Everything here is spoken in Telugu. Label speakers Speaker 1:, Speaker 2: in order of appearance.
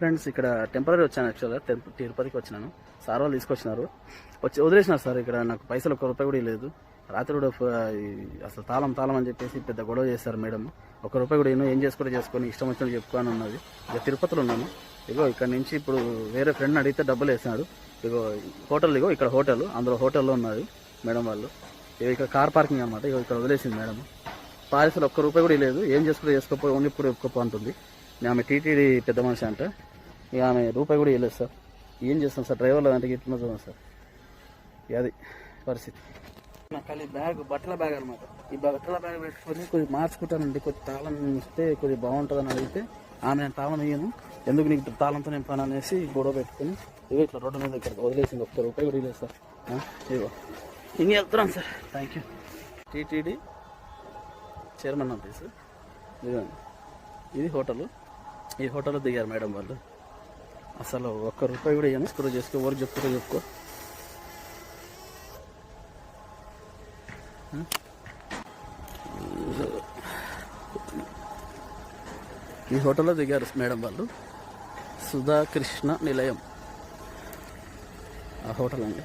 Speaker 1: ఫ్రెండ్స్ ఇక్కడ టెంపరీ వచ్చాను యాక్చువల్గా తిరుపతికి వచ్చినాను. సార్ వాళ్ళు తీసుకొచ్చినారు. వచ్చి వదిలేసినారు సార్ ఇక్కడ నాకు పైసలు ఒక్క రూపాయి కూడా లేదు రాత్రి కూడా అసలు తాళం తాళం అని చెప్పేసి పెద్ద గొడవ చేశారు మేడం. ఒక రూపాయి కూడా నేను ఏం చేసుకుంటే చేసుకొని ఇష్టం వచ్చినట్టు చెప్పుకొని ఉన్నది. ఇక తిరుపతిలో ఉన్నాను. ఇగో ఇక్కడ నుంచి ఇప్పుడు వేరే ఫ్రెండ్ అడిగితే డబ్బులు వేసినాడు. ఇగో హోటల్ ఇగో ఇక్కడ హోటల్ అందులో హోటల్లో ఉన్నది మేడం వాళ్ళు. ఇగో ఇక్కడ కార్ పార్కింగ్ అనమాట ఇగో ఇక్కడ వదిలేసింది మేడం. పాలసీలు ఒక్క రూపాయి కూడా లేదు ఏం చేసుకుంటే చేసుకోపో ఓన్లీ ఇప్పుడు ఒప్పుకోపో అంటుంది. ఆమె టీటీడీ పెద్ద మనిషి అంటే. ఇక ఆమె రూపాయి కూడా ఇవ్వలేదు సార్. ఏం చేస్తాం సార్? డ్రైవర్లు అంటే ఎట్లా చూడండి సార్. అది పరిస్థితి. నాకు ఖాళీ బ్యాగ్ బట్టల బ్యాగ్ అనమాట ఈ బట్టల బ్యాగ్ పెట్టుకొని కొద్దిగా మార్చుకుంటానండి. కొద్ది తాళం ఇస్తే కొద్దిగా బాగుంటుందని అడిగితే ఆమె నేను తాళం ఇయ్యను. ఎందుకు నీకు తాళంతో నేను పని అనేసి గొడవ పెట్టుకుని ఇవి ఇట్లా రోడ్డు మీద ఇక్కడ వదిలేసింది. ఒక్క రూపాయి కూడా ఇవ్వలేదు సార్. ఇవో ఇగో ఇంక వెళ్తున్నాను sir. Thank you TTD chairman office ఇదిగోండి. ఇది హోటల్. ఈ హోటల్లో దిగారు మేడం వాళ్ళు. అసలు ఒక్క రూపాయి కూడా ఏమి స్క్రూ చేసుకో ఎవరు చెప్పుకో చెప్పుకో. ఈ హోటల్లో దిగారు మేడం వాళ్ళు. సుధాకృష్ణ నిలయం. ఆ హోటల్ అండి.